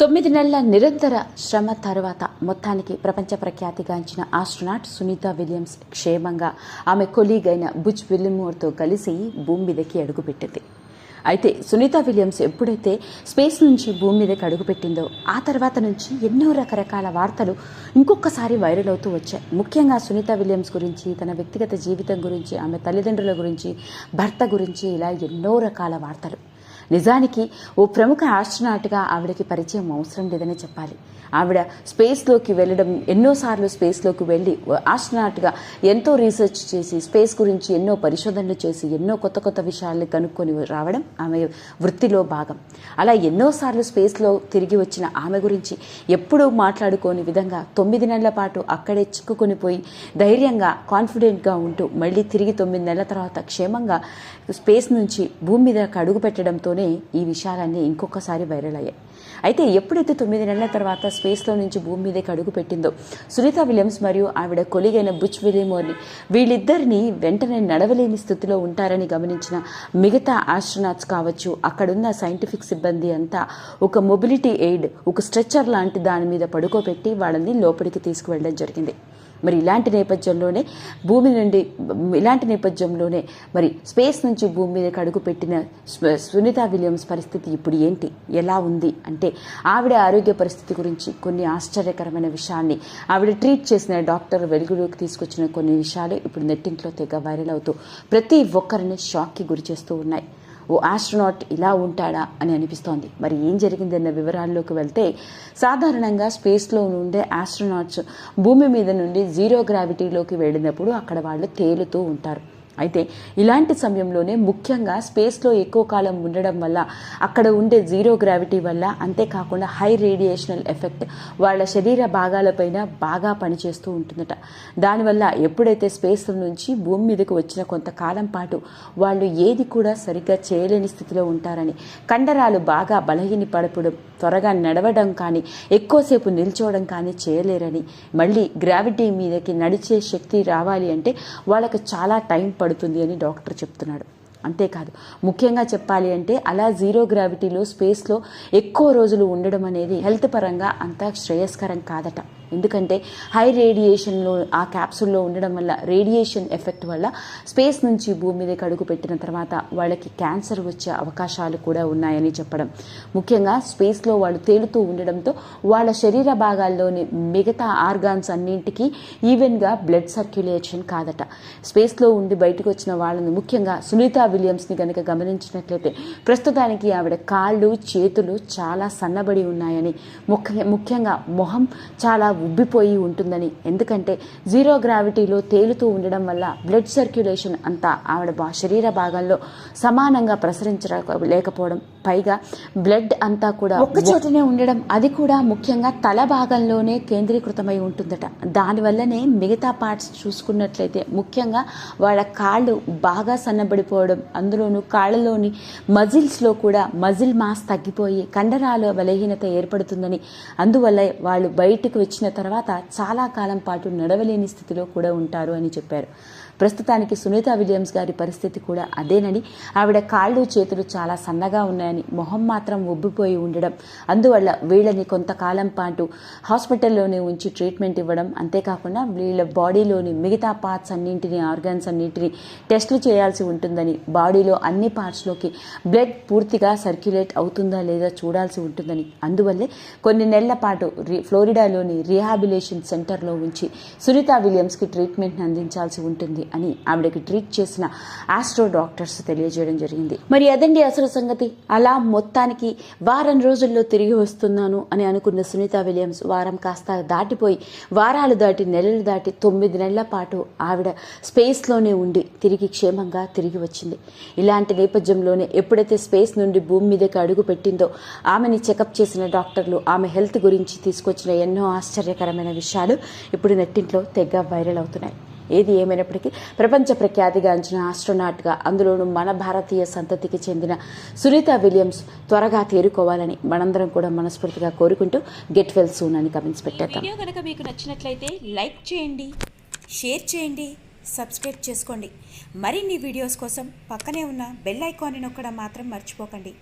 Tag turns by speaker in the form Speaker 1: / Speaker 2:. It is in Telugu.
Speaker 1: తొమ్మిది నెలల నిరంతర శ్రమ తర్వాత మొత్తానికి ప్రపంచ ప్రఖ్యాతిగాంచిన ఆస్ట్రోనాట్ సునీత విలియమ్స్ క్షేమంగా ఆమె కొలీగ్ అయిన బుజ్ విలిమోర్తో కలిసి భూమి మీదకి అడుగుపెట్టింది. అయితే సునీత విలియమ్స్ ఎప్పుడైతే స్పేస్ నుంచి భూమి మీదకి అడుగుపెట్టిందో ఆ తర్వాత నుంచి ఎన్నో రకరకాల వార్తలు ఇంకొకసారి వైరల్ అవుతూ వచ్చాయి. ముఖ్యంగా సునీత విలియమ్స్ గురించి తన వ్యక్తిగత జీవితం గురించి ఆమె తల్లిదండ్రుల గురించి భర్త గురించి ఇలా ఎన్నో రకాల వార్తలు. నిజానికి ఓ ప్రముఖ ఆస్ట్రనాట్గా ఆవిడకి పరిచయం అవసరం లేదనే చెప్పాలి. ఆవిడ స్పేస్లోకి వెళ్ళడం ఎన్నోసార్లు స్పేస్లోకి వెళ్ళి ఆస్ట్రనాట్గా ఎంతో రీసెర్చ్ చేసి స్పేస్ గురించి ఎన్నో పరిశోధనలు చేసి ఎన్నో కొత్త కొత్త విషయాల్ని కనుక్కొని రావడం ఆమె వృత్తిలో భాగం. అలా ఎన్నోసార్లు స్పేస్లో తిరిగి వచ్చిన ఆమె గురించి ఎప్పుడూ మాట్లాడుకోని విధంగా తొమ్మిది నెలల పాటు అక్కడే చిక్కుకొని పోయి ధైర్యంగా కాన్ఫిడెంట్గా ఉంటూ మళ్ళీ తిరిగి తొమ్మిది నెలల తర్వాత క్షేమంగా స్పేస్ నుంచి భూమి మీద అడుగు పెట్టడంతోనే ఈ విషయాలన్నీ ఇంకొకసారి వైరల్ అయ్యాయి. అయితే ఎప్పుడైతే తొమ్మిది నెలల తర్వాత స్పేస్లో నుంచి భూమి మీదకి అడుగు పెట్టిందో సునీత విలియమ్స్ మరియు ఆవిడ కొలిగైన బుచ్ విలియమోర్ని వీళ్ళిద్దరినీ వెంటనే నడవలేని స్థితిలో ఉంటారని గమనించిన మిగతా ఆస్ట్రోనాట్స్ కావచ్చు అక్కడున్న సైంటిఫిక్ సిబ్బంది అంతా ఒక మొబిలిటీ ఎయిడ్ ఒక స్ట్రెచ్చర్ లాంటి దాని మీద పడుకోబెట్టి వాళ్ళని లోపలికి తీసుకువెళ్ళడం జరిగింది. మరి ఇలాంటి నేపథ్యంలోనే భూమి నుండి ఇలాంటి నేపథ్యంలోనే మరి స్పేస్ నుంచి భూమి మీదకి అడుగు పెట్టిన సునీత విలియమ్స్ పరిస్థితి ఇప్పుడు ఏంటి? ఎలా ఉంది? అంటే ఆవిడ ఆరోగ్య పరిస్థితి గురించి కొన్ని ఆశ్చర్యకరమైన విషయాన్ని ఆవిడ ట్రీట్ చేసిన డాక్టర్ వెలుగులోకి తీసుకొచ్చిన కొన్ని విషయాలు ఇప్పుడు నెట్టింట్లో తెగ వైరల్ అవుతూ ప్రతి ఒక్కరిని షాక్కి గురి చేస్తూ ఉన్నాయి. ఓ ఆస్ట్రోనాట్ ఇలా ఉంటాడా అని అనిపిస్తోంది. మరి ఏం జరిగిందన్న వివరాల్లోకి వెళ్తే సాధారణంగా స్పేస్లో ఉండే ఆస్ట్రోనాట్స్ భూమి మీద నుండి జీరో గ్రావిటీలోకి వెళ్ళినప్పుడు అక్కడ వాళ్ళు తేలుతూ ఉంటారు. అయితే ఇలాంటి సమయంలోనే ముఖ్యంగా స్పేస్లో ఎక్కువ కాలం ఉండడం వల్ల అక్కడ ఉండే జీరో గ్రావిటీ వల్ల అంతేకాకుండా హై రేడియేషనల్ ఎఫెక్ట్ వాళ్ళ శరీర భాగాలపైన బాగా పనిచేస్తూ ఉంటుందట. దానివల్ల ఎప్పుడైతే స్పేస్ నుంచి భూమి మీదకు వచ్చిన కొంతకాలం పాటు వాళ్ళు ఏది కూడా సరిగ్గా చేయలేని స్థితిలో ఉంటారని కండరాలు బాగా బలహీన పడపడం త్వరగా నడవడం కానీ ఎక్కువసేపు నిల్చోవడం కానీ చేయలేరని మళ్ళీ గ్రావిటీ మీదకి నడిచే శక్తి రావాలి అంటే వాళ్ళకి చాలా టైం పడుతుంది. పడుతుంది అని డాక్టర్ చెప్తున్నాడు. అంతేకాదు ముఖ్యంగా చెప్పాలి అంటే అలా జీరో గ్రావిటీలో స్పేస్లో ఎక్కువ రోజులు ఉండడం అనేది హెల్త్ పరంగా అంత శ్రేయస్కరం కాదట. ఎందుకంటే హై రేడియేషన్లో ఆ క్యాప్సూల్లో ఉండడం వల్ల రేడియేషన్ ఎఫెక్ట్ వల్ల స్పేస్ నుంచి భూమి మీదకి అడుగు పెట్టిన తర్వాత వాళ్ళకి క్యాన్సర్ వచ్చే అవకాశాలు కూడా ఉన్నాయని చెప్పడం. ముఖ్యంగా స్పేస్లో వాళ్ళు తేలుతూ ఉండడంతో వాళ్ళ శరీర భాగాల్లోని మిగతా ఆర్గాన్స్ అన్నింటికి ఈవెన్గా బ్లడ్ సర్క్యులేషన్ కాదట. స్పేస్లో ఉండి బయటకు వచ్చిన వాళ్ళని ముఖ్యంగా సునీత విలియమ్స్ని కనుక గమనించినట్లయితే ప్రస్తుతానికి ఆవిడ కాళ్ళు చేతులు చాలా సన్నబడి ఉన్నాయని ముఖ్య ముఖ్యంగా మొహం చాలా ఉబ్బిపోయి ఉంటుందని. ఎందుకంటే జీరో గ్రావిటీలో తేలుతూ ఉండడం వల్ల బ్లడ్ సర్క్యులేషన్ అంతా ఆవిడ శరీర భాగాల్లో సమానంగా ప్రసరించ లేకపోవడం పైగా బ్లడ్ అంతా కూడా ఒక్క చోటనే ఉండడం అది కూడా ముఖ్యంగా తల భాగంలోనే కేంద్రీకృతమై ఉంటుందట. దానివల్లనే మిగతా పార్ట్స్ చూసుకున్నట్లయితే ముఖ్యంగా వాళ్ళ కాళ్ళు బాగా సన్నబడిపోవడం అందులోనూ కాళ్ళలోని మజిల్స్లో కూడా మజిల్ మాస్ తగ్గిపోయి కండరాల బలహీనత ఏర్పడుతుందని అందువల్ల వాళ్ళు బయటకు వచ్చిన తర్వాత చాలా కాలం పాటు నడవలేని స్థితిలో కూడా ఉంటారు అని చెప్పారు. ప్రస్తుతానికి సునీత విలియమ్స్ గారి పరిస్థితి కూడా అదేనని ఆవిడ కాళ్ళు చేతులు చాలా సన్నగా ఉన్నాయని మొహం మాత్రం ఉబ్బిపోయి ఉండడం అందువల్ల వీళ్ళని కొంతకాలం పాటు హాస్పిటల్లోనే ఉంచి ట్రీట్మెంట్ ఇవ్వడం అంతేకాకుండా వీళ్ళ బాడీలోని మిగతా పార్ట్స్ అన్నింటినీ ఆర్గాన్స్ అన్నింటినీ టెస్టులు చేయాల్సి ఉంటుందని బాడీలో అన్ని పార్ట్స్లోకి బ్లడ్ పూర్తిగా సర్క్యులేట్ అవుతుందా లేదా చూడాల్సి ఉంటుందని అందువల్లే కొన్ని నెలల పాటు రి- ఫ్లోరిడాలోని రీహాబిలేషన్ సెంటర్లో ఉంచి సునీత విలియమ్స్కి ట్రీట్మెంట్ని అందించాల్సి ఉంటుంది అని ఆవిడకి ట్రీట్ చేసిన ఆస్ట్రో డాక్టర్స్ తెలియజేయడం జరిగింది. మరి అదండి అసలు సంగతి? అలా మొత్తానికి వారం రోజుల్లో తిరిగి వస్తున్నాను అని అనుకున్న సునీత విలియమ్స్ వారం కాస్త దాటిపోయి వారాలు దాటి నెలలు దాటి తొమ్మిది నెలల పాటు ఆవిడ స్పేస్లోనే ఉండి తిరిగి క్షేమంగా తిరిగి వచ్చింది. ఇలాంటి నేపథ్యంలోనే ఎప్పుడైతే స్పేస్ నుండి భూమి మీదకి అడుగు పెట్టిందో ఆమెని చెకప్ చేసిన డాక్టర్లు ఆమె హెల్త్ గురించి తీసుకొచ్చిన ఎన్నో ఆశ్చర్య ఆశ్చర్యకరమైన విషయాలు ఇప్పుడు నెట్టింట్లో తెగ వైరల్ అవుతున్నాయి. ఏది ఏమైనప్పటికీ ప్రపంచ ప్రఖ్యాతిగాంచిన ఆస్ట్రోనాట్గా అందులోనూ మన భారతీయ సంతతికి చెందిన సునీత విలియమ్స్ త్వరగా తేరుకోవాలని మనందరం కూడా మనస్ఫూర్తిగా కోరుకుంటూ గెట్ వెల్ సూన్ అని కమెంట్స్ పెట్టేద్దాం.
Speaker 2: వీడియో కనుక మీకు నచ్చినట్లయితే లైక్ చేయండి షేర్ చేయండి సబ్స్క్రైబ్ చేసుకోండి. మరిన్ని వీడియోస్ కోసం పక్కనే ఉన్న బెల్ ఐకాన్ని నొక్కడం మాత్రం మర్చిపోకండి.